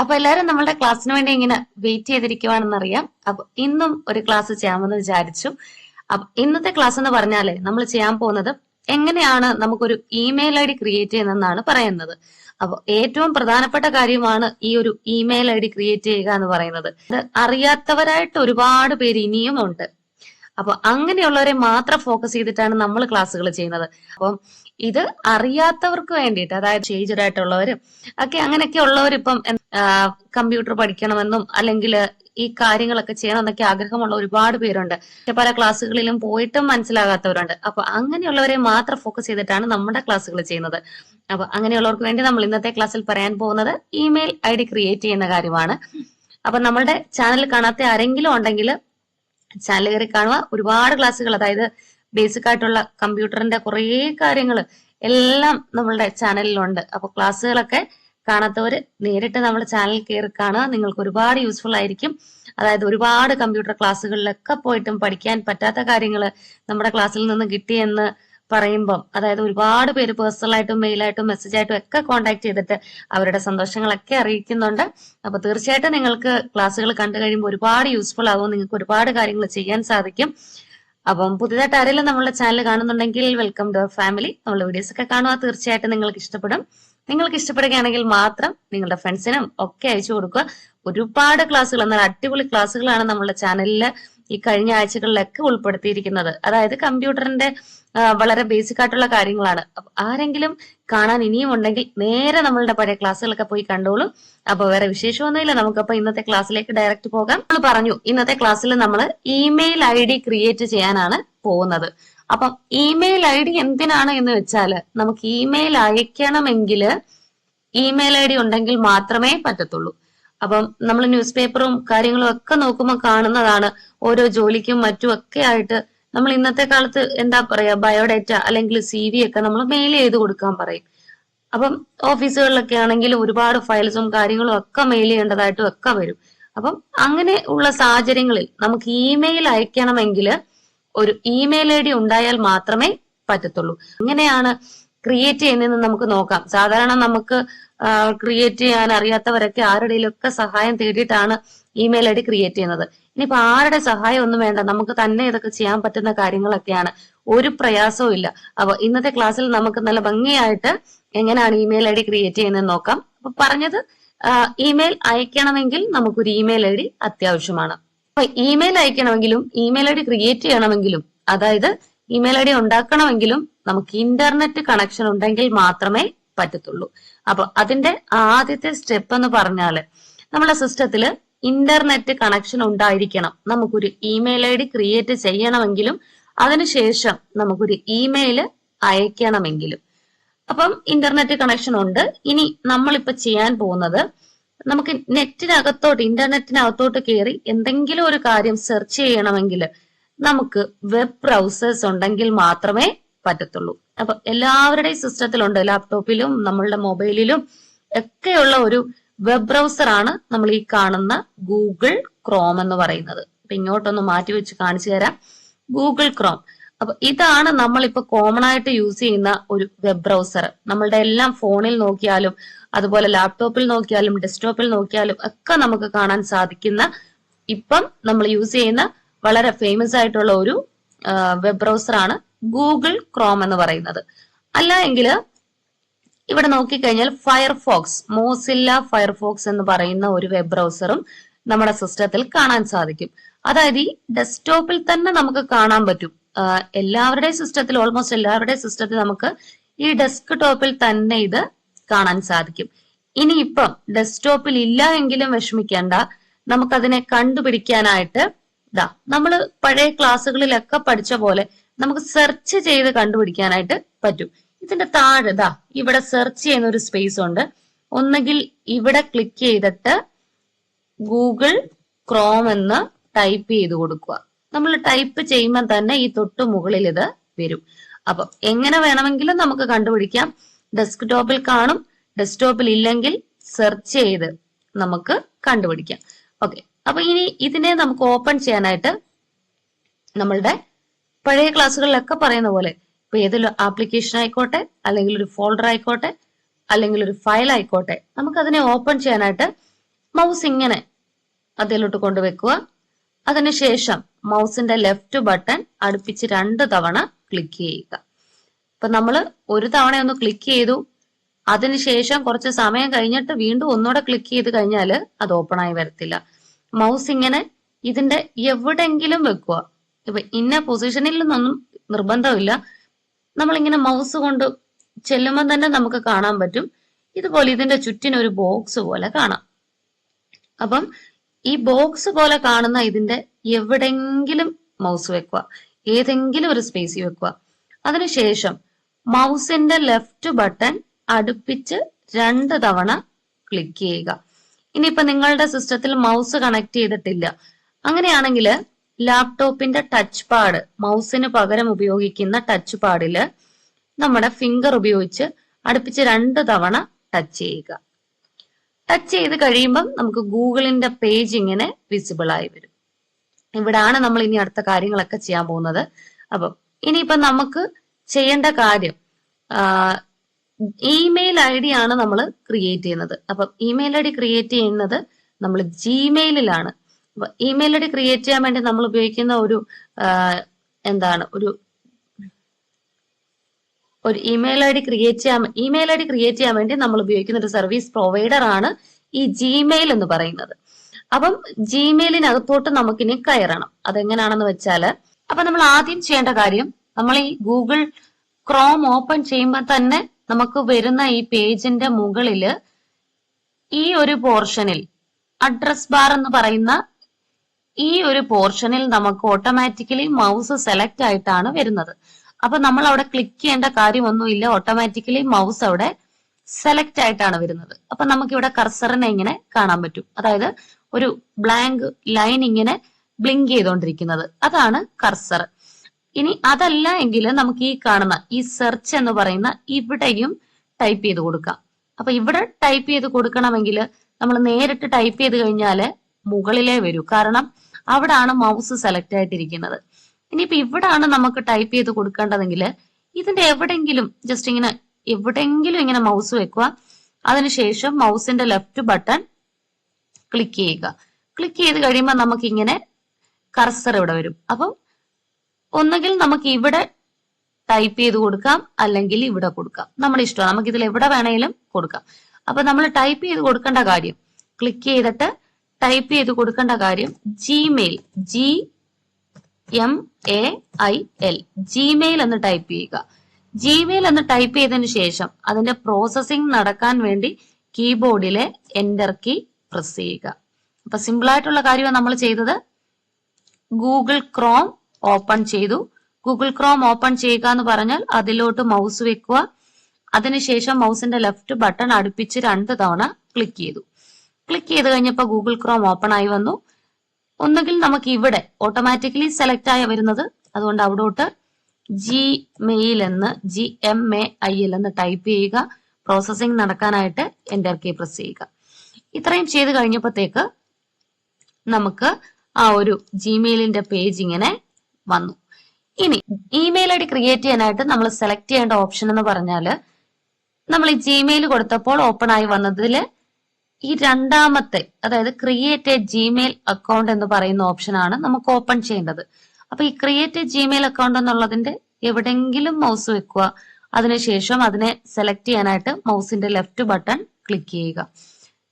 അപ്പൊ എല്ലാരും നമ്മളുടെ ക്ലാസ്സിന് വേണ്ടി ഇങ്ങനെ വെയിറ്റ് ചെയ്തിരിക്കുവാണെന്നറിയാം. അപ്പൊ ഇന്നും ഒരു ക്ലാസ് ചെയ്യാമെന്ന് വിചാരിച്ചു. അപ്പൊ ഇന്നത്തെ ക്ലാസ് എന്ന് പറഞ്ഞാലേ നമ്മൾ ചെയ്യാൻ പോകുന്നത് എങ്ങനെയാണ് നമുക്കൊരു ഇമെയിൽ ഐ ഡി ക്രിയേറ്റ് ചെയ്യുന്നതെന്നാണ് പറയുന്നത്. അപ്പൊ ഏറ്റവും പ്രധാനപ്പെട്ട കാര്യമാണ് ഈ ഒരു ഇമെയിൽ ഐ ഡി ക്രിയേറ്റ് ചെയ്യുക എന്ന് പറയുന്നത്. അറിയാത്തവരായിട്ട് ഒരുപാട് പേര് ഇനിയും ഉണ്ട്. അപ്പൊ അങ്ങനെയുള്ളവരെ മാത്രം ഫോക്കസ് ചെയ്തിട്ടാണ് നമ്മൾ ക്ലാസ്സുകൾ ചെയ്യുന്നത്. അപ്പം ഇത് അറിയാത്തവർക്ക് വേണ്ടിയിട്ട് അതായത് ഏജ്ഡ് ആയിട്ടുള്ളവരും ഒക്കെ അങ്ങനെയൊക്കെ ഉള്ളവർ ഇപ്പം കമ്പ്യൂട്ടർ പഠിക്കണമെന്നും അല്ലെങ്കിൽ ഈ കാര്യങ്ങളൊക്കെ ചെയ്യണമെന്നൊക്കെ ആഗ്രഹമുള്ള ഒരുപാട് പേരുണ്ട്. പല ക്ലാസ്സുകളിലും പോയിട്ടും മനസ്സിലാകാത്തവരുണ്ട്. അപ്പൊ അങ്ങനെയുള്ളവരെ മാത്രം ഫോക്കസ് ചെയ്തിട്ടാണ് നമ്മുടെ ക്ലാസ്സുകൾ ചെയ്യുന്നത്. അപ്പൊ അങ്ങനെയുള്ളവർക്ക് വേണ്ടി നമ്മൾ ഇന്നത്തെ ക്ലാസ്സിൽ പറയാൻ പോകുന്നത് ഇമെയിൽ ഐ ഡി ക്രിയേറ്റ് ചെയ്യുന്ന കാര്യമാണ്. അപ്പൊ നമ്മളുടെ ചാനൽ കാണാത്ത ആരെങ്കിലും ഉണ്ടെങ്കിൽ ചാനൽ കയറി കാണുക. ഒരുപാട് ക്ലാസ്സുകൾ അതായത് ബേസിക് ആയിട്ടുള്ള കമ്പ്യൂട്ടറിന്റെ കുറേ കാര്യങ്ങൾ എല്ലാം നമ്മളുടെ ചാനലിലുണ്ട്. അപ്പൊ ക്ലാസ്സുകളൊക്കെ കാണാത്തവർ നേരിട്ട് നമ്മുടെ ചാനൽ കയറി കാണുക. നിങ്ങൾക്ക് ഒരുപാട് യൂസ്ഫുൾ ആയിരിക്കും. അതായത് ഒരുപാട് കമ്പ്യൂട്ടർ ക്ലാസ്സുകളിലൊക്കെ പോയിട്ടും പഠിക്കാൻ പറ്റാത്ത കാര്യങ്ങൾ നമ്മുടെ ക്ലാസ്സിൽ നിന്ന് കിട്ടിയെന്ന് പറയുമ്പം അതായത് ഒരുപാട് പേര് പേഴ്സണലായിട്ടും മെയിലായിട്ടും മെസ്സേജ് ആയിട്ടും ഒക്കെ കോൺടാക്ട് ചെയ്തിട്ട് അവരുടെ സന്തോഷങ്ങളൊക്കെ അറിയിക്കുന്നുണ്ട്. അപ്പൊ തീർച്ചയായിട്ടും നിങ്ങൾക്ക് ക്ലാസ്സുകൾ കണ്ടു കഴിയുമ്പോൾ ഒരുപാട് യൂസ്ഫുൾ ആകും നിങ്ങൾക്ക് ഒരുപാട് കാര്യങ്ങൾ ചെയ്യാൻ സാധിക്കും. അപ്പം പുതിയതായിട്ട് ആരെങ്കിലും നമ്മളുടെ ചാനൽ കാണുന്നുണ്ടെങ്കിൽ വെൽക്കം ടു ഫാമിലി നമ്മളെ വീഡിയോസ് ഒക്കെ കാണുക. തീർച്ചയായിട്ടും നിങ്ങൾക്ക് ഇഷ്ടപ്പെടും. നിങ്ങൾക്ക് ഇഷ്ടപ്പെടുകയാണെങ്കിൽ മാത്രം നിങ്ങളുടെ ഫ്രണ്ട്സിനും ഒക്കെ അയച്ചു കൊടുക്കുക. ഒരുപാട് ക്ലാസ്സുകൾ എന്നാൽ അടിപൊളി ക്ലാസ്സുകളാണ് നമ്മളുടെ ചാനലിൽ ഈ കഴിഞ്ഞ ആഴ്ചകളിലൊക്കെ ഉൾപ്പെടുത്തിയിരിക്കുന്നത്. അതായത് കമ്പ്യൂട്ടറിന്റെ വളരെ ബേസിക് ആയിട്ടുള്ള കാര്യങ്ങളാണ്. ആരെങ്കിലും കാണാൻ ഇനിയും ഉണ്ടെങ്കിൽ നേരെ നമ്മളുടെ പഴയ ക്ലാസ്സുകളൊക്കെ പോയി കണ്ടോളൂ. അപ്പൊ വേറെ വിശേഷമൊന്നുമില്ല. നമുക്കപ്പോ ഇന്നത്തെ ക്ലാസ്സിലേക്ക് ഡയറക്റ്റ് പോകാം. നമ്മൾ പറഞ്ഞു ഇന്നത്തെ ക്ലാസ്സിൽ നമ്മൾ ഇമെയിൽ ഐ ഡി ക്രിയേറ്റ് ചെയ്യാനാണ് പോകുന്നത്. അപ്പം ഇമെയിൽ ഐ ഡി എന്തിനാണ് എന്ന് വെച്ചാൽ നമുക്ക് ഇമെയിൽ അയക്കണമെങ്കിൽ ഇമെയിൽ ഐ ഡി ഉണ്ടെങ്കിൽ മാത്രമേ പറ്റത്തുള്ളൂ. അപ്പം നമ്മൾ ന്യൂസ് പേപ്പറും കാര്യങ്ങളും ഒക്കെ നോക്കുമ്പോൾ കാണുന്നതാണ് ഓരോ ജോലിക്കും മറ്റും ഒക്കെ ആയിട്ട് നമ്മൾ ഇന്നത്തെ കാലത്ത് എന്താ പറയാ ബയോഡേറ്റ അല്ലെങ്കിൽ സി വി ഒക്കെ നമ്മൾ മെയിൽ ചെയ്ത് കൊടുക്കാൻ പറയും. അപ്പം ഓഫീസുകളിലൊക്കെ ആണെങ്കിൽ ഒരുപാട് ഫയൽസും കാര്യങ്ങളും ഒക്കെ മെയിൽ ചെയ്യേണ്ടതായിട്ടും ഒക്കെ വരും. അപ്പം അങ്ങനെ ഉള്ള സാഹചര്യങ്ങളിൽ നമുക്ക് ഇമെയിൽ അയക്കണമെങ്കിൽ ഒരു ഇമെയിൽ ഐ ഡി ഉണ്ടായാൽ മാത്രമേ പറ്റത്തുള്ളൂ. എങ്ങനെയാണ് ക്രിയേറ്റ് ചെയ്യുന്നതെന്ന് നമുക്ക് നോക്കാം. സാധാരണ നമുക്ക് ക്രിയേറ്റ് ചെയ്യാൻ അറിയാത്തവരൊക്കെ ആരുടെയിലൊക്കെ സഹായം തേടിയിട്ടാണ് ഇമെയിൽ ഐ ഡി ക്രിയേറ്റ് ചെയ്യുന്നത്. ഇനിയിപ്പോ ആരുടെ സഹായം ഒന്നും വേണ്ട നമുക്ക് തന്നെ ഇതൊക്കെ ചെയ്യാൻ പറ്റുന്ന കാര്യങ്ങളൊക്കെയാണ്. ഒരു പ്രയാസവും ഇല്ല. അപ്പൊ ഇന്നത്തെ ക്ലാസ്സിൽ നമുക്ക് നല്ല ഭംഗിയായിട്ട് എങ്ങനെയാണ് ഇമെയിൽ ഐ ഡി ക്രിയേറ്റ് ചെയ്യുന്നത് നോക്കാം. അപ്പൊ പറഞ്ഞത് ഇമെയിൽ അയക്കണമെങ്കിൽ നമുക്കൊരു ഇമെയിൽ ഐ ഡി അത്യാവശ്യമാണ്. അപ്പൊ ഇമെയിൽ അയക്കണമെങ്കിലും ഇമെയിൽ ഐ ഡി ക്രിയേറ്റ് ചെയ്യണമെങ്കിലും അതായത് ഇമെയിൽ ഐ ഡി ഉണ്ടാക്കണമെങ്കിലും നമുക്ക് ഇന്റർനെറ്റ് കണക്ഷൻ ഉണ്ടെങ്കിൽ മാത്രമേ പറ്റത്തുള്ളൂ. അപ്പൊ അതിന്റെ ആദ്യത്തെ സ്റ്റെപ്പ് എന്ന് പറഞ്ഞാൽ നമ്മുടെ സിസ്റ്റത്തിൽ ഇന്റർനെറ്റ് കണക്ഷൻ ഉണ്ടായിരിക്കണം. നമുക്കൊരു ഇമെയിൽ ഐ ഡി ക്രിയേറ്റ് ചെയ്യണമെങ്കിലും അതിനുശേഷം നമുക്കൊരു ഇമെയിൽ അയക്കണമെങ്കിലും. അപ്പം ഇന്റർനെറ്റ് കണക്ഷൻ ഉണ്ട്. ഇനി നമ്മളിപ്പോ ചെയ്യാൻ പോകുന്നത് നമുക്ക് നെറ്റിനകത്തോട്ട് ഇന്റർനെറ്റിനകത്തോട്ട് കയറി എന്തെങ്കിലും ഒരു കാര്യം സെർച്ച് ചെയ്യണമെങ്കിൽ നമുക്ക് വെബ് ബ്രൗസേഴ്സ് ഉണ്ടെങ്കിൽ മാത്രമേ പറ്റത്തുള്ളൂ. അപ്പൊ എല്ലാവരുടെയും സിസ്റ്റത്തിലുണ്ട് ലാപ്ടോപ്പിലും നമ്മളുടെ മൊബൈലിലും ഒക്കെയുള്ള ഒരു വെബ് ബ്രൗസർ ആണ് നമ്മൾ ഈ കാണുന്ന ഗൂഗിൾ ക്രോം എന്ന് പറയുന്നത്. അപ്പൊ ഇങ്ങോട്ടൊന്ന് മാറ്റി വെച്ച് കാണിച്ചു തരാം. ഗൂഗിൾ ക്രോം അപ്പൊ ഇതാണ് നമ്മൾ നമ്മളിപ്പോ കോമൺ ആയിട്ട് യൂസ് ചെയ്യുന്ന ഒരു വെബ് ബ്രൗസർ നമ്മളുടെ എല്ലാം ഫോണിൽ നോക്കിയാലും അതുപോലെ ലാപ്ടോപ്പിൽ നോക്കിയാലും ഡെസ്ക്ടോപ്പിൽ നോക്കിയാലും ഒക്കെ നമുക്ക് കാണാൻ സാധിക്കുന്ന ഇപ്പം നമ്മൾ യൂസ് ചെയ്യുന്ന വളരെ ഫേമസ് ആയിട്ടുള്ള ഒരു വെബ് ബ്രൗസർ ആണ് ഗൂഗിൾ ക്രോം എന്ന് പറയുന്നത്. അല്ല എങ്കിൽ ഇവിടെ നോക്കിക്കഴിഞ്ഞാൽ ഫയർഫോക്സ് മോസില്ല ഫയർഫോക്സ് എന്ന് പറയുന്ന ഒരു വെബ് ബ്രൗസറും നമ്മുടെ സിസ്റ്റത്തിൽ കാണാൻ സാധിക്കും. അതായത് ഈ ഡെസ്ക്ടോപ്പിൽ തന്നെ നമുക്ക് കാണാൻ പറ്റും. എല്ലാവരുടെയും സിസ്റ്റത്തിൽ ഓൾമോസ്റ്റ് എല്ലാവരുടെയും സിസ്റ്റത്തിൽ നമുക്ക് ഈ ഡെസ്ക്ടോപ്പിൽ തന്നെ ഇത് കാണാൻ സാധിക്കും. ഇനിയിപ്പം ഡെസ്ക്ടോപ്പിൽ ഇല്ല എങ്കിലും വിഷമിക്കേണ്ട. നമുക്കതിനെ കണ്ടുപിടിക്കാനായിട്ട് ഇതാ നമ്മൾ പഴയ ക്ലാസ്സുകളിലൊക്കെ പഠിച്ച പോലെ നമുക്ക് സെർച്ച് ചെയ്ത് കണ്ടുപിടിക്കാനായിട്ട് പറ്റും. ഇതിന്റെ താഴെ ഇതാ ഇവിടെ സെർച്ച് ചെയ്യുന്ന ഒരു സ്പേസ് ഉണ്ട്. ഒന്നുകിൽ ഇവിടെ ക്ലിക്ക് ചെയ്തിട്ട് ഗൂഗിൾ ക്രോം എന്ന് ടൈപ്പ് ചെയ്ത് കൊടുക്കുക. നമ്മൾ ടൈപ്പ് ചെയ്യുമ്പോൾ തന്നെ ഈ തൊട്ട് മുകളിൽ ഇത് വരും. അപ്പൊ എങ്ങനെ വേണമെങ്കിലും നമുക്ക് കണ്ടുപിടിക്കാം. ഡെസ്ക്ടോപ്പിൽ കാണും. ഡെസ്ക്ടോപ്പിൽ ഇല്ലെങ്കിൽ സെർച്ച് ചെയ്ത് നമുക്ക് കണ്ടുപിടിക്കാം. ഓക്കെ അപ്പൊ ഇനി ഇതിനെ നമുക്ക് ഓപ്പൺ ചെയ്യാനായിട്ട് നമ്മളുടെ പഴയ ക്ലാസ്സുകളിലൊക്കെ പറയുന്ന പോലെ ഇപ്പൊ ഏതൊരു ആപ്ലിക്കേഷൻ ആയിക്കോട്ടെ അല്ലെങ്കിൽ ഒരു ഫോൾഡർ ആയിക്കോട്ടെ അല്ലെങ്കിൽ ഒരു ഫയൽ ആയിക്കോട്ടെ നമുക്ക് അതിനെ ഓപ്പൺ ചെയ്യാനായിട്ട് മൗസ് ഇങ്ങനെ അതിലോട്ട് കൊണ്ടുവെക്കുക. അതിനുശേഷം മൗസിന്റെ ലെഫ്റ്റ് ബട്ടൺ അടുപ്പിച്ച് രണ്ട് തവണ ക്ലിക്ക് ചെയ്യുക. ഇപ്പൊ നമ്മൾ ഒരു തവണ ഒന്ന് ക്ലിക്ക് ചെയ്തു. അതിനുശേഷം കുറച്ച് സമയം കഴിഞ്ഞിട്ട് വീണ്ടും ഒന്നുകൂടെ ക്ലിക്ക് ചെയ്ത് കഴിഞ്ഞാൽ അത് ഓപ്പൺ ആയി വരത്തില്ല. മൗസ് ഇങ്ങനെ ഇതിന്റെ എവിടെങ്കിലും വെക്കുക. ഇപ്പൊ ഇന്ന പൊസിഷനിൽ നിന്നൊന്നും നിർബന്ധമില്ല. നമ്മളിങ്ങനെ മൗസ് കൊണ്ട് ചെല്ലുമ്പോൾ തന്നെ നമുക്ക് കാണാൻ പറ്റും. ഇതുപോലെ ഇതിന്റെ ചുറ്റിന് ഒരു ബോക്സ് പോലെ കാണാം. അപ്പം ഈ ബോക്സ് പോലെ കാണുന്ന ഇതിന്റെ എവിടെങ്കിലും മൗസ് വെക്കുക. ഏതെങ്കിലും ഒരു സ്പേസിൽ വെക്കുക. അതിനുശേഷം മൗസിന്റെ ലെഫ്റ്റ് ബട്ടൺ അടുപ്പിച്ച് രണ്ട് തവണ ക്ലിക്ക് ചെയ്യുക. ഇനിയിപ്പോ നിങ്ങളുടെ സിസ്റ്റത്തിൽ മൗസ് കണക്ട് ചെയ്തിട്ടില്ല. അങ്ങനെയാണെങ്കിൽ ലാപ്ടോപ്പിന്റെ ടച്ച് പാഡ് മൗസിന് പകരം ഉപയോഗിക്കുന്ന ടച്ച് പാഡിൽ നമ്മുടെ ഫിംഗർ ഉപയോഗിച്ച് അടുപ്പിച്ച് രണ്ട് തവണ ടച്ച് ചെയ്യുക. ടച്ച് ചെയ്ത് കഴിയുമ്പം നമുക്ക് ഗൂഗിളിന്റെ പേജ് ഇങ്ങനെ വിസിബിൾ ആയി വരും. ഇവിടാണ് നമ്മൾ ഇനി അടുത്ത കാര്യങ്ങളൊക്കെ ചെയ്യാൻ പോകുന്നത്. അപ്പം ഇനിയിപ്പം നമുക്ക് ചെയ്യേണ്ട കാര്യം ഇമെയിൽ ഐ ഡി ആണ് നമ്മൾ ക്രിയേറ്റ് ചെയ്യുന്നത്. അപ്പം ഇമെയിൽ ഐ ഡി ക്രിയേറ്റ് ചെയ്യുന്നത് നമ്മൾ ജിമെയിലിലാണ് അപ്പൊ ഇമെയിൽ ഐ ഡി ക്രിയേറ്റ് ചെയ്യാൻ വേണ്ടി നമ്മൾ ഉപയോഗിക്കുന്ന ഒരു എന്താണ് ഒരു ഒരു ഇമെയിൽ ഐ ഡി ക്രിയേറ്റ് ചെയ്യാൻ ഇമെയിൽ ഐ ഡി ക്രിയേറ്റ് ചെയ്യാൻ വേണ്ടി നമ്മൾ ഉപയോഗിക്കുന്ന ഒരു സർവീസ് പ്രൊവൈഡർ ആണ് ഈ ജിമെയിൽ എന്ന് പറയുന്നത്. അപ്പം ജിമെയിലിനകത്തോട്ട് നമുക്കിനി കയറണം. അതെങ്ങനെയാണെന്ന് വെച്ചാൽ അപ്പൊ നമ്മൾ ആദ്യം ചെയ്യേണ്ട കാര്യം നമ്മൾ ഈ ഗൂഗിൾ ക്രോം ഓപ്പൺ ചെയ്യുമ്പോൾ തന്നെ നമുക്ക് വരുന്ന ഈ പേജിന്റെ മുകളിൽ ഈ ഒരു പോർഷനിൽ അഡ്രസ് ബാർ എന്ന് പറയുന്ന ഈ ഒരു പോർഷനിൽ നമുക്ക് ഓട്ടോമാറ്റിക്കലി മൗസ് സെലക്ട് ആയിട്ടാണ് വരുന്നത്. അപ്പൊ നമ്മൾ അവിടെ ക്ലിക്ക് ചെയ്യേണ്ട കാര്യമൊന്നുമില്ല. ഓട്ടോമാറ്റിക്കലി മൗസ് അവിടെ സെലക്ട് ആയിട്ടാണ് വരുന്നത്. അപ്പൊ നമുക്ക് ഇവിടെ കർസറിനെ ഇങ്ങനെ കാണാൻ പറ്റും. അതായത് ഒരു ബ്ലാങ്ക് ലൈൻ ഇങ്ങനെ ബ്ലിങ്ക് ചെയ്തുകൊണ്ടിരിക്കുന്നത് അതാണ് കർസർ ഇനി അതല്ല എങ്കിൽ നമുക്ക് ഈ കാണുന്ന ഈ സെർച്ച് എന്ന് പറയുന്ന ഇവിടെയും ടൈപ്പ് ചെയ്ത് കൊടുക്കാം. അപ്പൊ ഇവിടെ ടൈപ്പ് ചെയ്ത് കൊടുക്കണമെങ്കിൽ നമ്മൾ നേരിട്ട് ടൈപ്പ് ചെയ്ത് കഴിഞ്ഞാൽ മുകളിലേ വരൂ. കാരണം അവിടാണ് മൗസ് സെലക്ട് ആയിട്ടിരിക്കുന്നത്. ഇനിയിപ്പോ ഇവിടാണ് നമുക്ക് ടൈപ്പ് ചെയ്ത് കൊടുക്കേണ്ടതെങ്കിൽ ഇതിന്റെ എവിടെങ്കിലും ജസ്റ്റ് ഇങ്ങനെ എവിടെങ്കിലും ഇങ്ങനെ മൗസ് വെക്കുക. അതിനുശേഷം മൗസിന്റെ ലെഫ്റ്റ് ബട്ടൺ ക്ലിക്ക് ചെയ്യുക. ക്ലിക്ക് ചെയ്ത് കഴിയുമ്പോൾ നമുക്ക് ഇങ്ങനെ കർസർ ഇവിടെ വരും. അപ്പം ഒന്നുകിൽ നമുക്ക് ഇവിടെ ടൈപ്പ് ചെയ്ത് കൊടുക്കാം അല്ലെങ്കിൽ ഇവിടെ കൊടുക്കാം. നമ്മുടെ ഇഷ്ടം. നമുക്ക് ഇതിൽ എവിടെ വേണേലും കൊടുക്കാം. അപ്പൊ നമ്മൾ ടൈപ്പ് ചെയ്ത് കൊടുക്കേണ്ട കാര്യം ക്ലിക്ക് ചെയ്തിട്ട് ടൈപ്പ് ചെയ്ത് കൊടുക്കേണ്ട കാര്യം Gmail G M A I L Gmail എന്ന് ടൈപ്പ് ചെയ്യുക. ജിമെയിൽ എന്ന് ടൈപ്പ് ചെയ്തതിനു ശേഷം അതിന്റെ പ്രോസസ്സിംഗ് നടക്കാൻ വേണ്ടി കീബോർഡിലെ എന്റർ കീ പ്രസ് ചെയ്യുക. അപ്പൊ സിമ്പിൾ ആയിട്ടുള്ള കാര്യമാണ് നമ്മൾ ചെയ്തത്. ഗൂഗിൾ ക്രോം ഓപ്പൺ ചെയ്തു. ഗൂഗിൾ ക്രോം ഓപ്പൺ ചെയ്യുക എന്ന് പറഞ്ഞാൽ അതിലോട്ട് മൗസ് വെക്കുക. അതിനുശേഷം മൗസിന്റെ ലെഫ്റ്റ് ബട്ടൺ അടുപ്പിച്ച് രണ്ട് തവണ ക്ലിക്ക് ചെയ്തു. ക്ലിക്ക് ചെയ്ത് കഴിഞ്ഞപ്പോൾ ഗൂഗിൾ ക്രോം ഓപ്പൺ ആയി വന്നു. ഒന്നുകിൽ നമുക്ക് ഇവിടെ ഓട്ടോമാറ്റിക്കലി സെലക്ട് ആയി വരുന്നത്. അതുകൊണ്ട് അവിടോട്ട് ജി മെയിൽ എന്ന് G M A I L എന്ന് ടൈപ്പ് ചെയ്യുക. പ്രോസസ്സിംഗ് നടക്കാനായിട്ട് എന്റർ കീ പ്രസ് ചെയ്യുക. ഇത്രയും ചെയ്ത് കഴിഞ്ഞപ്പോഴത്തേക്ക് നമുക്ക് ആ ഒരു ജിമെയിലിന്റെ പേജ് ഇങ്ങനെ വന്നു. ഇനി ഇമെയിൽ ഐ ഡി ക്രിയേറ്റ് ചെയ്യാനായിട്ട് നമ്മൾ സെലക്ട് ചെയ്യേണ്ട ഓപ്ഷൻ എന്ന് പറഞ്ഞാൽ നമ്മൾ ഈ ജിമെയിൽ കൊടുത്തപ്പോൾ ഓപ്പൺ ആയി വന്നതിൽ ഈ രണ്ടാമത്തെ അതായത് ക്രിയേറ്റ് എ ജിമെയിൽ അക്കൗണ്ട് എന്ന് പറയുന്ന ഓപ്ഷനാണ് നമുക്ക് ഓപ്പൺ ചെയ്യേണ്ടത്. അപ്പൊ ഈ ക്രിയേറ്റ് എ ജിമെയിൽ അക്കൗണ്ട് എന്നുള്ളതിന്റെ എവിടെങ്കിലും മൗസ് വെക്കുക. അതിനുശേഷം അതിനെ സെലക്ട് ചെയ്യാനായിട്ട് മൗസിന്റെ ലെഫ്റ്റ് ബട്ടൺ ക്ലിക്ക് ചെയ്യുക.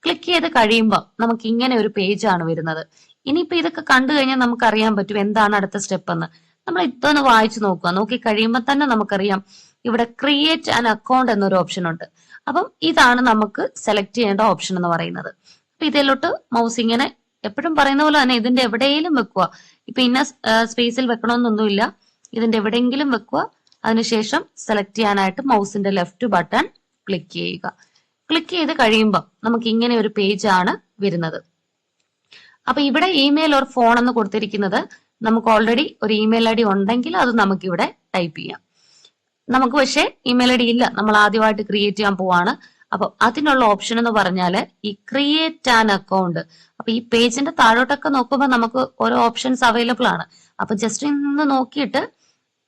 ക്ലിക്ക് ചെയ്ത് കഴിയുമ്പോൾ നമുക്ക് ഇങ്ങനെ ഒരു പേജ് ആണ് വരുന്നത്. ഇനിയിപ്പോ ഇതൊക്കെ കണ്ടു കഴിഞ്ഞാൽ നമുക്ക് അറിയാൻ പറ്റും എന്താണ് അടുത്ത സ്റ്റെപ്പ് എന്ന്. നമ്മൾ ഇതൊന്ന് വായിച്ചു നോക്കുക. നോക്കി കഴിയുമ്പോൾ തന്നെ നമുക്കറിയാം. ഇവിടെ ക്രിയേറ്റ് ആൻ അക്കൗണ്ട് എന്നൊരു ഓപ്ഷൻ ഉണ്ട്. അപ്പം ഇതാണ് നമുക്ക് സെലക്ട് ചെയ്യേണ്ട ഓപ്ഷൻ എന്ന് പറയുന്നത്. അപ്പൊ ഇതിലോട്ട് മൗസ് ഇങ്ങനെ എപ്പോഴും പറയുന്ന പോലെ തന്നെ ഇതിന്റെ എവിടെയെങ്കിലും വെക്കുക. ഇപ്പൊ ഇന്ന സ്പേസിൽ വെക്കണമെന്നൊന്നുമില്ല ഇതിന്റെ എവിടെയെങ്കിലും വെക്കുക. അതിനുശേഷം സെലക്ട് ചെയ്യാനായിട്ട് മൗസിന്റെ ലെഫ്റ്റ് ബട്ടൺ ക്ലിക്ക് ചെയ്യുക. ക്ലിക്ക് ചെയ്ത് കഴിയുമ്പോൾ നമുക്ക് ഇങ്ങനെ ഒരു പേജ് ആണ് വരുന്നത്. അപ്പൊ ഇവിടെ ഇമെയിൽ ഓർ ഫോൺ എന്ന് കൊടുത്തിരിക്കുന്നത് നമുക്ക് ഓൾറെഡി ഒരു ഇമെയിൽ ഐ ഡി ഉണ്ടെങ്കിൽ അത് നമുക്ക് ഇവിടെ ടൈപ്പ് ചെയ്യാം. നമുക്ക് പക്ഷേ ഇമെയിൽ ഐ ഡി ഇല്ല. നമ്മൾ ആദ്യമായിട്ട് ക്രിയേറ്റ് ചെയ്യാൻ പോവാണ്. അപ്പൊ അതിനുള്ള ഓപ്ഷൻ എന്ന് പറഞ്ഞാൽ ഈ ക്രിയേറ്റ് ആൻ അക്കൗണ്ട് അപ്പൊ ഈ പേജിന്റെ താഴോട്ടൊക്കെ നോക്കുമ്പോൾ നമുക്ക് ഓരോ ഓപ്ഷൻസ് അവൈലബിൾ ആണ്. അപ്പൊ ജസ്റ്റ് ഇന്ന് നോക്കിയിട്ട്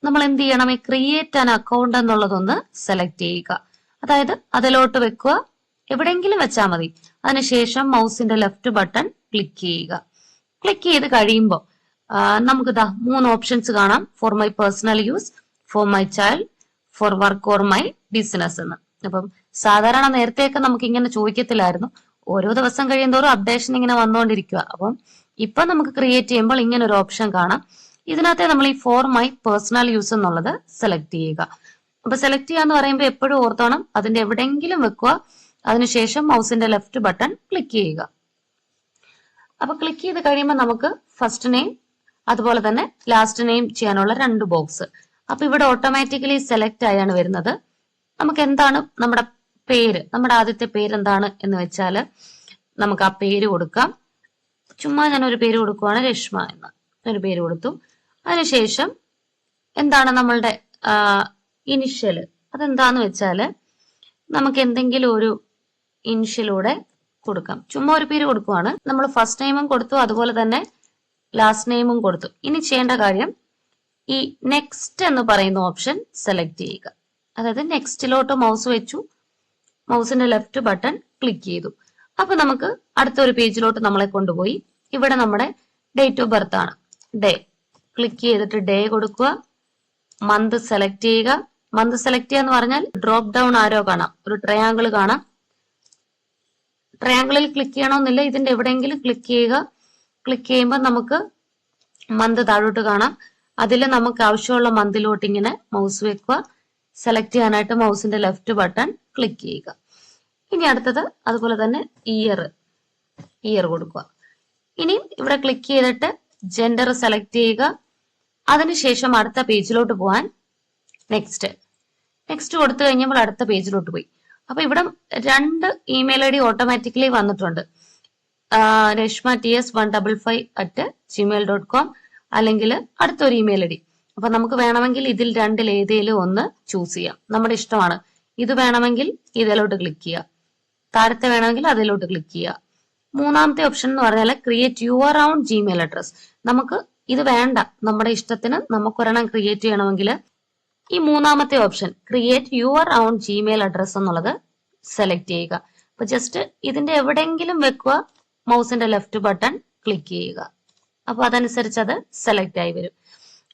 നമ്മൾ എന്ത് ചെയ്യണം? ഈ ക്രിയേറ്റ് ആൻ അക്കൗണ്ട് എന്നുള്ളതൊന്ന് സെലക്ട് ചെയ്യുക. അതായത് അതിലോട്ട് വെക്കുക. എവിടെയെങ്കിലും വെച്ചാൽ മതി. അതിനുശേഷം മൗസിന്റെ ലെഫ്റ്റ് ബട്ടൺ ക്ലിക്ക് ചെയ്യുക. ക്ലിക്ക് ചെയ്ത് കഴിയുമ്പോൾ നമുക്ക് ദാ മൂന്ന് ഓപ്ഷൻസ് കാണാം. For my personal use for my child for work or my business എന്ന്. അപ്പം സാധാരണ നേരത്തെയൊക്കെ നമുക്ക് ഇങ്ങനെ ചോദിക്കത്തില്ലായിരുന്നു. ഓരോ ദിവസം കഴിയുന്തോറും അപ്ഡേഷൻ ഇങ്ങനെ വന്നുകൊണ്ടിരിക്കുക അപ്പം ഇപ്പൊ നമുക്ക് ക്രിയേറ്റ് ചെയ്യുമ്പോൾ ഇങ്ങനെ ഒരു ഓപ്ഷൻ കാണാം. ഇതിനകത്തെ നമ്മൾ ഈ ഫോർ മൈ പേഴ്സണൽ യൂസ് എന്നുള്ളത് സെലക്ട് ചെയ്യുക. അപ്പൊ സെലക്ട് ചെയ്യാന്ന് പറയുമ്പോൾ എപ്പോഴും ഓർത്തോണം അതിന്റെ എവിടെയെങ്കിലും വെക്കുക. അതിനുശേഷം മൗസിന്റെ ലെഫ്റ്റ് ബട്ടൺ ക്ലിക്ക് ചെയ്യുക. അപ്പൊ ക്ലിക്ക് ചെയ്ത് കഴിയുമ്പോൾ നമുക്ക് ഫസ്റ്റ് നെയിം അതുപോലെ തന്നെ ലാസ്റ്റ് നെയിം ചെയ്യാനുള്ള രണ്ട് ബോക്സ് അപ്പൊ ഇവിടെ ഓട്ടോമാറ്റിക്കലി സെലക്ട് ആയാണ് വരുന്നത്. നമുക്ക് എന്താണ് നമ്മുടെ പേര് നമ്മുടെ ആദ്യത്തെ പേര് എന്താണ് എന്ന് വെച്ചാൽ നമുക്ക് ആ പേര് കൊടുക്കാം. ചുമ്മാ ഞാൻ ഒരു പേര് കൊടുക്കുവാണ് രശ്മ എന്ന്. ഒരു പേര് കൊടുത്തു. അതിനുശേഷം എന്താണ് നമ്മളുടെ ഇനിഷ്യൽ അതെന്താന്ന് വെച്ചാൽ നമുക്ക് എന്തെങ്കിലും ഒരു ഇനിഷ്യലൂടെ കൊടുക്കാം. ചുമ്മാ ഒരു പേര് കൊടുക്കുവാണ്. നമ്മൾ ഫസ്റ്റ് നെയിമും കൊടുത്തു അതുപോലെ തന്നെ ലാസ്റ്റ് നെയിമും കൊടുത്തു. ഇനി ചെയ്യേണ്ട കാര്യം ഈ നെക്സ്റ്റ് എന്ന് പറയുന്ന ഓപ്ഷൻ സെലക്ട് ചെയ്യുക. അതായത് നെക്സ്റ്റിലോട്ട് മൗസ് വെച്ചു മൗസിന്റെ ലെഫ്റ്റ് ബട്ടൺ ക്ലിക്ക് ചെയ്തു. അപ്പൊ നമുക്ക് അടുത്തൊരു പേജിലോട്ട് നമ്മളെ കൊണ്ടുപോയി. ഇവിടെ നമ്മുടെ ഡേറ്റ് ഓഫ് ബർത്ത് ആണ്. ഡേ ക്ലിക്ക് ചെയ്തിട്ട് ഡേ കൊടുക്കുക. മന്ത് സെലക്ട് ചെയ്യുക. മന്ത് സെലക്ട് ചെയ്യാന്ന് പറഞ്ഞാൽ ഡ്രോപ്പ് ഡൗൺ ആരോ കാണാം. ഒരു ട്രയാങ്കിൾ കാണാം. ട്രയാങ്കിളിൽ ക്ലിക്ക് ചെയ്യണമെന്നില്ല. ഇതിന്റെ എവിടെയെങ്കിലും ക്ലിക്ക് ചെയ്യുക. ക്ലിക്ക് ചെയ്യുമ്പോൾ നമുക്ക് മന്ത് താഴോട്ട് കാണാം. അതിൽ നമുക്ക് ആവശ്യമുള്ള മന്തിലോട്ട് ഇങ്ങനെ മൗസ് വെക്കുക. സെലക്ട് ചെയ്യാനായിട്ട് മൗസിന്റെ ലെഫ്റ്റ് ബട്ടൺ ക്ലിക്ക് ചെയ്യുക. ഇനി അടുത്തത് അതുപോലെ തന്നെ ഇയർ ഇയർ കൊടുക്കുക. ഇനി ഇവിടെ ക്ലിക്ക് ചെയ്തിട്ട് ജെൻഡർ സെലക്ട് ചെയ്യുക. അതിനുശേഷം അടുത്ത പേജിലോട്ട് പോകാൻ നെക്സ്റ്റ് നെക്സ്റ്റ് കൊടുത്തു കഴിഞ്ഞപ്പോൾ അടുത്ത പേജിലോട്ട് പോയി. അപ്പൊ ഇവിടെ രണ്ട് ഇമെയിൽ ഐ ഡി ഓട്ടോമാറ്റിക്കലി വന്നിട്ടുണ്ട്. Rashma T S one double five at Gmail dot com അല്ലെങ്കിൽ അടുത്തൊരു ഇമെയിൽ ഐ ഡി. അപ്പൊ നമുക്ക് വേണമെങ്കിൽ ഇതിൽ രണ്ടിൽ ഏതേലും ഒന്ന് ചൂസ് ചെയ്യാം. നമ്മുടെ ഇഷ്ടമാണ്. ഇത് വേണമെങ്കിൽ ഇതിലോട്ട് ക്ലിക്ക് ചെയ്യുക താരത്തെ വേണമെങ്കിൽ അതിലോട്ട് ക്ലിക്ക് ചെയ്യുക മൂന്നാമത്തെ ഓപ്ഷൻ എന്ന് പറഞ്ഞാൽ create your own Gmail address നമുക്ക് ഇത് വേണ്ട. നമ്മുടെ ഇഷ്ടത്തിന് നമുക്കൊരെണ്ണം ക്രിയേറ്റ് ചെയ്യണമെങ്കിൽ ഈ മൂന്നാമത്തെ option create your own Gmail address എന്നുള്ളത് സെലക്ട് ചെയ്യുക. അപ്പൊ ജസ്റ്റ് ഇതിന്റെ എവിടെയെങ്കിലും വെക്കുക മൗസിന്റെ ലെഫ്റ്റ് ബട്ടൺ ക്ലിക്ക് ചെയ്യുക. അപ്പൊ അതനുസരിച്ച് അത് സെലക്ട് ആയി വരും.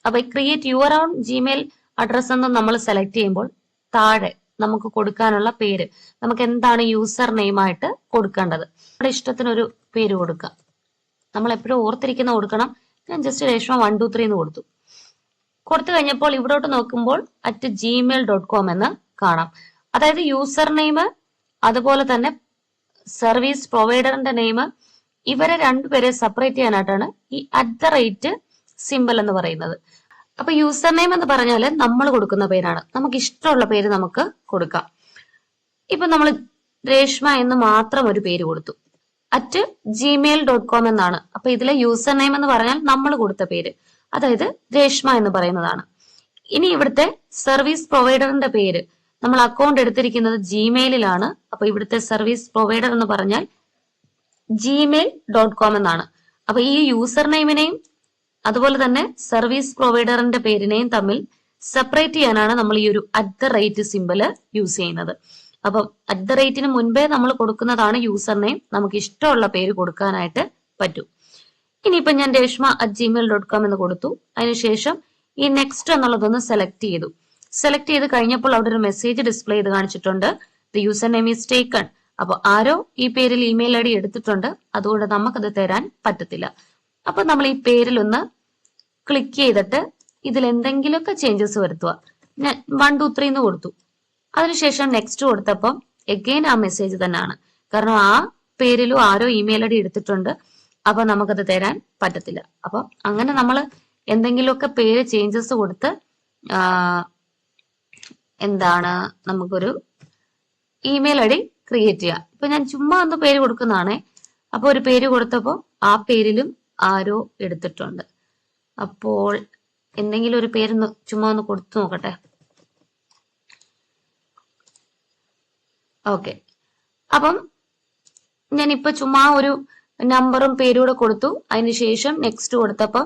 അപ്പൊ ഈ create your own Gmail address എന്ന് നമ്മൾ സെലക്ട് ചെയ്യുമ്പോൾ താഴെ നമുക്ക് കൊടുക്കാനുള്ള പേര് നമുക്ക് എന്താണ് യൂസർ നെയിം ആയിട്ട് കൊടുക്കേണ്ടത്? നമ്മുടെ ഇഷ്ടത്തിനൊരു പേര് കൊടുക്കാം നമ്മൾ എപ്പോഴും ഓർത്തിരിക്കുന്ന കൊടുക്കണം. ഞാൻ just Reshma one two three എന്ന് കൊടുത്തു. കൊടുത്തു കഴിഞ്ഞപ്പോൾ ഇവിടോട്ട് നോക്കുമ്പോൾ അറ്റ് ജിമെയിൽ ഡോട്ട് കോം എന്ന് കാണാം. അതായത് യൂസർ നെയിം അതുപോലെ തന്നെ സർവീസ് പ്രൊവൈഡറിന്റെ നെയിം ഇവരെ രണ്ടുപേരെ സെപ്പറേറ്റ് ചെയ്യാനായിട്ടാണ് ഈ അറ്റ് ദ റേറ്റ് സിമ്പിൾ എന്ന് പറയുന്നത്. അപ്പൊ യൂസർ നെയിം എന്ന് പറഞ്ഞാൽ നമ്മൾ കൊടുക്കുന്ന പേരാണ്. നമുക്ക് ഇഷ്ടമുള്ള പേര് നമുക്ക് കൊടുക്കാം. ഇപ്പൊ നമ്മൾ രേഷ്മ എന്ന് മാത്രം ഒരു പേര് കൊടുത്തു. അറ്റ് ജിമെയിൽ ഡോട്ട് കോം എന്നാണ്. അപ്പൊ ഇതിലെ യൂസർ നെയിം എന്ന് പറഞ്ഞാൽ നമ്മൾ കൊടുത്ത പേര്. അതായത് രേഷ്മ എന്ന് പറയുന്നതാണ്. ഇനി ഇവിടുത്തെ സർവീസ് പ്രൊവൈഡറിന്റെ പേര് നമ്മൾ അക്കൗണ്ട് എടുത്തിരിക്കുന്നത് ജിമെയിലാണ് അപ്പൊ ഇവിടുത്തെ സർവീസ് പ്രൊവൈഡർ എന്ന് പറഞ്ഞാൽ ജിമെയിൽ ഡോട്ട് കോം എന്നാണ്. അപ്പൊ ഈ യൂസർ നെയിമിനെയും അതുപോലെ തന്നെ സർവീസ് പ്രൊവൈഡറിന്റെ പേരിനെയും തമ്മിൽ സെപ്പറേറ്റ് ചെയ്യാനാണ് നമ്മൾ ഈ ഒരു at the rate simple use ചെയ്യുന്നത്. അപ്പം അറ്റ് ദ റേറ്റിന് മുൻപേ നമ്മൾ കൊടുക്കുന്നതാണ് യൂസർ നെയിം നമുക്ക് ഇഷ്ടമുള്ള പേര് കൊടുക്കാനായിട്ട് പറ്റും. ഇനിയിപ്പോ ഞാൻ Reshma at Gmail dot com എന്ന് കൊടുത്തു. അതിനുശേഷം ഈ നെക്സ്റ്റ് എന്നുള്ളതൊന്ന് സെലക്ട് ചെയ്തു. സെലക്ട് ചെയ്ത് കഴിഞ്ഞപ്പോൾ അവിടെ ഒരു മെസ്സേജ് ഡിസ്പ്ലേ ചെയ്ത് കാണിച്ചിട്ടുണ്ട്. The user name is taken അപ്പൊ ആരോ ഈ പേരിൽ ഇമെയിൽ ഐ ഡി എടുത്തിട്ടുണ്ട്. അതുകൊണ്ട് നമുക്കത് തരാൻ പറ്റത്തില്ല. അപ്പൊ നമ്മൾ ഈ പേരിൽ ഒന്ന് ക്ലിക്ക് ചെയ്തിട്ട് ഇതിൽ എന്തെങ്കിലുമൊക്കെ ചേഞ്ചസ് വരുത്തുക. ഞാൻ വൺ ടു ത്രീ എന്ന് കൊടുത്തു. അതിനുശേഷം നെക്സ്റ്റ് കൊടുത്തപ്പം എഗെയിൻ ആ മെസ്സേജ് തന്നെയാണ്. കാരണം ആ പേരിലും ആരോ ഇമെയിൽ ഐ ഡി എടുത്തിട്ടുണ്ട്. അപ്പൊ നമുക്കത് തരാൻ പറ്റത്തില്ല. അപ്പൊ അങ്ങനെ നമ്മൾ എന്തെങ്കിലുമൊക്കെ പേര് ചേഞ്ചസ് കൊടുത്ത് എന്താണ് നമുക്കൊരു ഇമെയിൽ ഐ ഡി ക്രിയേറ്റ് ചെയ്യാം. ഇപ്പൊ ഞാൻ ചുമ്മാ ഒന്ന് പേര് കൊടുക്കുന്നതാണേ. അപ്പൊ ഒരു പേര് കൊടുത്തപ്പോ ആ പേരിലും ആരോ എടുത്തിട്ടുണ്ട്. അപ്പോൾ എന്തെങ്കിലും ഒരു പേര് ചുമ്മാ ഒന്ന് കൊടുത്തു നോക്കട്ടെ. ഓക്കെ. അപ്പം ഞാൻ ഇപ്പൊ ചുമ്മാ ഒരു നമ്പറും പേരും കൂടെ കൊടുത്തു. അതിനുശേഷം നെക്സ്റ്റ് കൊടുത്തപ്പം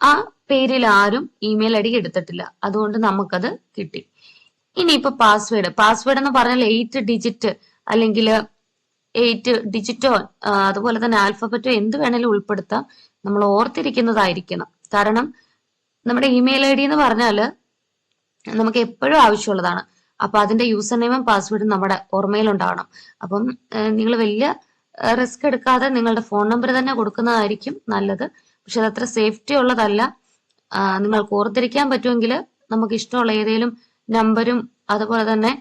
ആ പേരിൽ ആരും ഇമെയിൽ ഐ ഡി എടുത്തിട്ടില്ല. അതുകൊണ്ട് നമുക്കത് കിട്ടി. ഇനിയിപ്പോ പാസ്വേഡ് പാസ്വേഡ് എന്ന് പറഞ്ഞാൽ എയ്റ്റ് ഡിജിറ്റ് അല്ലെങ്കിൽ എയ്റ്റ് ഡിജിറ്റോ അതുപോലെ തന്നെ ആൽഫബറ്റോ എന്ത് വേണേലും ഉൾപ്പെടുത്താം. നമ്മൾ ഓർത്തിരിക്കുന്നതായിരിക്കണം. കാരണം നമ്മുടെ ഇമെയിൽ ഐ ഡി എന്ന് പറഞ്ഞാൽ നമുക്ക് എപ്പോഴും ആവശ്യമുള്ളതാണ്. അപ്പൊ അതിന്റെ യൂസർ നെയിമും പാസ്വേഡും നമ്മുടെ ഓർമ്മയിൽ ഉണ്ടാവണം. അപ്പം നിങ്ങൾ വലിയ റിസ്ക് എടുക്കാതെ നിങ്ങളുടെ ഫോൺ നമ്പർ തന്നെ കൊടുക്കുന്നതായിരിക്കും നല്ലത്. പക്ഷെ അത് അത്ര സേഫ്റ്റി ഉള്ളതല്ല. നിങ്ങൾക്ക് ഓർത്തിരിക്കാൻ പറ്റുമെങ്കിൽ നമുക്ക് ഇഷ്ടമുള്ള ഏതെങ്കിലും നമ്പരും അതുപോലെ തന്നെ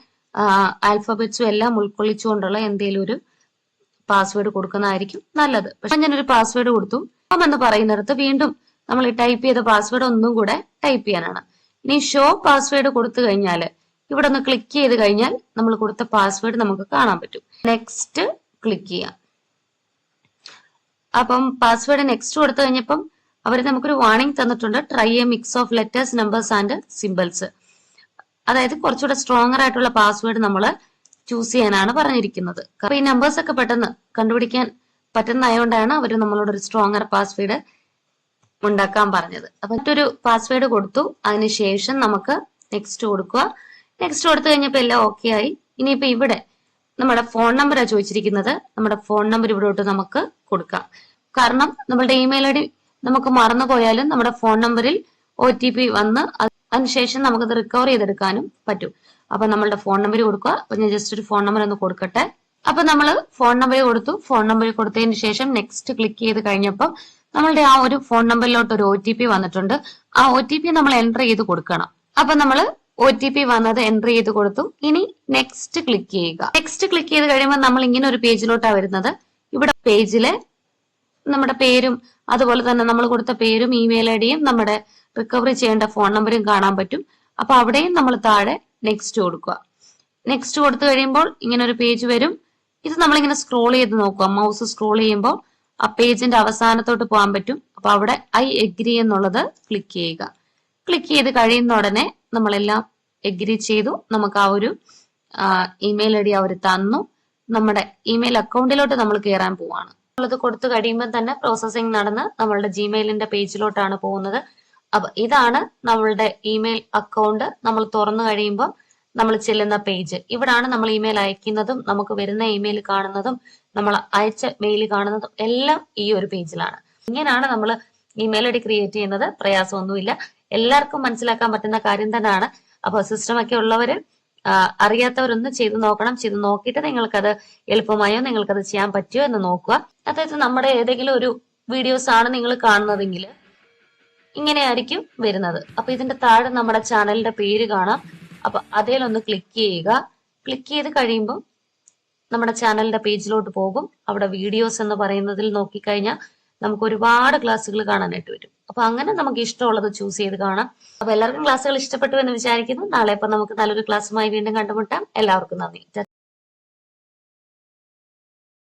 ആൽഫബറ്റ്സും എല്ലാം ഉൾക്കൊള്ളിച്ചുകൊണ്ടുള്ള എന്തെങ്കിലും ഒരു പാസ്വേഡ് കൊടുക്കുന്നതായിരിക്കും നല്ലത്. പക്ഷെ ഞാനൊരു പാസ്വേഡ് കൊടുത്തു. ഹോം എന്ന് പറയുന്നിടത്ത് വീണ്ടും നമ്മൾ ടൈപ്പ് ചെയ്ത പാസ്വേഡ് ഒന്നും കൂടെ ടൈപ്പ് ചെയ്യാനാണ്. ഇനി ഷോ പാസ്വേഡ് കൊടുത്തു കഴിഞ്ഞാൽ ഇവിടെ ഒന്ന് ക്ലിക്ക് ചെയ്ത് കഴിഞ്ഞാൽ നമ്മൾ കൊടുത്ത പാസ്വേഡ് നമുക്ക് കാണാൻ പറ്റും. നെക്സ്റ്റ് ക്ലിക്ക് ചെയ്യാം. അപ്പം പാസ്വേഡ് നെക്സ്റ്റ് കൊടുത്തു കഴിഞ്ഞപ്പം അവർ നമുക്കൊരു വാർണിംഗ് തന്നിട്ടുണ്ട്. Try a mix of letters numbers and symbols അതായത് കുറച്ചുകൂടെ സ്ട്രോങ്ങർ ആയിട്ടുള്ള പാസ്വേഡ് നമ്മൾ ചൂസ് ചെയ്യാനാണ് പറഞ്ഞിരിക്കുന്നത്. അപ്പൊ ഈ നമ്പേഴ്സ് ഒക്കെ പെട്ടെന്ന് കണ്ടുപിടിക്കാൻ പറ്റുന്നതായതുകൊണ്ടാണ് അവർ നമ്മളോട് ഒരു സ്ട്രോങ്ങർ പാസ്വേഡ് ഉണ്ടാക്കാൻ പറഞ്ഞത്. അപ്പൊ മറ്റൊരു പാസ്വേഡ് കൊടുത്തു. അതിനുശേഷം നമുക്ക് നെക്സ്റ്റ് കൊടുക്കുക. നെക്സ്റ്റ് കൊടുത്തു കഴിഞ്ഞപ്പോൾ എല്ലാം ഓക്കെ ആയി. ഇനിയിപ്പോ ഇവിടെ നമ്മുടെ ഫോൺ നമ്പറാണ് ചോദിച്ചിരിക്കുന്നത്. നമ്മുടെ ഫോൺ നമ്പർ ഇവിടോട്ട് നമുക്ക് കൊടുക്കാം. കാരണം നമ്മളുടെ ഇമെയിൽ ഐ ഡി നമുക്ക് മറന്നു പോയാലും നമ്മുടെ ഫോൺ നമ്പറിൽ ഒ ടി പി വന്ന് അത് അതിനുശേഷം നമുക്കത് റിക്കവർ ചെയ്തെടുക്കാനും പറ്റും. അപ്പൊ നമ്മളുടെ ഫോൺ നമ്പർ കൊടുക്കുക. അപ്പൊ ഞാൻ ജസ്റ്റ് ഒരു ഫോൺ നമ്പർ ഒന്ന് കൊടുക്കട്ടെ. അപ്പൊ നമ്മൾ ഫോൺ നമ്പർ കൊടുത്തു. ഫോൺ നമ്പർ കൊടുത്തതിന് ശേഷം നെക്സ്റ്റ് ക്ലിക്ക് ചെയ്ത് കഴിഞ്ഞപ്പോൾ നമ്മളുടെ ആ ഒരു ഫോൺ നമ്പറിലോട്ട് ഒരു ഒ വന്നിട്ടുണ്ട്. ആ ഒ നമ്മൾ എന്റർ ചെയ്ത് കൊടുക്കണം. അപ്പൊ നമ്മൾ ഒ ടി പി വന്നത് എന്റർ ചെയ്ത് കൊടുത്തു. ഇനി നെക്സ്റ്റ് ക്ലിക്ക് ചെയ്യുക. നെക്സ്റ്റ് ക്ലിക്ക് ചെയ്ത് കഴിയുമ്പോൾ നമ്മൾ ഇങ്ങനെ ഒരു പേജിലോട്ടാണ് വരുന്നത്. ഇവിടെ പേജിൽ നമ്മുടെ പേരും അതുപോലെ തന്നെ നമ്മൾ കൊടുത്ത പേരും ഇമെയിൽ ഐ ഡിയും നമ്മുടെ റിക്കവറി ചെയ്യേണ്ട ഫോൺ നമ്പറും കാണാൻ പറ്റും. അപ്പൊ അവിടെയും നമ്മൾ താഴെ നെക്സ്റ്റ് കൊടുക്കുക. നെക്സ്റ്റ് കൊടുത്തു കഴിയുമ്പോൾ ഇങ്ങനെ ഒരു പേജ് വരും. ഇത് നമ്മളിങ്ങനെ സ്ക്രോൾ ചെയ്ത് നോക്കുക. മൗസ് സ്ക്രോൾ ചെയ്യുമ്പോൾ ആ പേജിന്റെ അവസാനത്തോട്ട് പോകാൻ പറ്റും. അപ്പൊ അവിടെ ഐ എഗ്രി എന്നുള്ളത് ക്ലിക്ക് ചെയ്യുക. ക്ലിക്ക് ചെയ്ത് കഴിയുന്ന ഉടനെ നമ്മളെല്ലാം എഗ്രി ചെയ്തു. നമുക്ക് ആ ഒരു ഇമെയിൽ ഐ ഡി അവർ തന്നു. നമ്മുടെ ഇമെയിൽ അക്കൗണ്ടിലോട്ട് നമ്മൾ കയറാൻ പോവാണ്. നമ്മളത് കൊടുത്തു കഴിയുമ്പോൾ തന്നെ പ്രോസസ്സിംഗ് നടന്ന് നമ്മളുടെ ജിമെയിലിന്റെ പേജിലോട്ടാണ് പോകുന്നത്. അപ്പൊ ഇതാണ് നമ്മളുടെ ഇമെയിൽ അക്കൗണ്ട് നമ്മൾ തുറന്നു കഴിയുമ്പോൾ നമ്മൾ ചെല്ലുന്ന പേജ് ഇവിടാണ് നമ്മൾ ഇമെയിൽ അയക്കുന്നതും നമുക്ക് വരുന്ന ഇമെയിൽ കാണുന്നതും നമ്മൾ അയച്ച മെയിൽ കാണുന്നതും എല്ലാം ഈ ഒരു പേജിലാണ് ഇങ്ങനെയാണ് നമ്മൾ ഇമെയിൽ ഐ ഡി ക്രിയേറ്റ് ചെയ്യുന്നത്. പ്രയാസമൊന്നുമില്ല. എല്ലാവർക്കും മനസ്സിലാക്കാൻ പറ്റുന്ന കാര്യം തന്നെയാണ്. അപ്പൊ സിസ്റ്റം ഒക്കെ ഉള്ളവര് അറിയാത്തവരൊന്ന് ചെയ്തു നോക്കണം. ചെയ്തു നോക്കിയിട്ട് നിങ്ങൾക്കത് എളുപ്പമായോ നിങ്ങൾക്കത് ചെയ്യാൻ പറ്റുമോ എന്ന് നോക്കുക. അതായത് നമ്മുടെ ഏതെങ്കിലും ഒരു വീഡിയോസ് ആണ് നിങ്ങൾ കാണുന്നതെങ്കിൽ ഇങ്ങനെയായിരിക്കും വരുന്നത്. അപ്പൊ ഇതിന്റെ താഴെ നമ്മുടെ ചാനലിന്റെ പേര് കാണാം. അപ്പൊ അതിലൊന്ന് ക്ലിക്ക് ചെയ്യുക. ക്ലിക്ക് ചെയ്ത് കഴിയുമ്പോൾ നമ്മുടെ ചാനലിന്റെ പേജിലോട്ട് പോകും. അവിടെ വീഡിയോസ് എന്ന് പറയുന്നതിൽ നോക്കിക്കഴിഞ്ഞാൽ നമുക്ക് ഒരുപാട് ക്ലാസ്സുകൾ കാണാനായിട്ട് വരും അപ്പൊ അങ്ങനെ നമുക്ക് ഇഷ്ടമുള്ളത് ചൂസ് ചെയ്ത് കാണാം. അപ്പൊ എല്ലാവർക്കും ക്ലാസ്സുകൾ ഇഷ്ടപ്പെട്ടു എന്ന് വിചാരിക്കുന്നു. നാളെ ഇപ്പൊ നമുക്ക് നല്ലൊരു ക്ലാസ്സുമായി വീണ്ടും കണ്ടുമുട്ടാം. എല്ലാവർക്കും നന്ദി.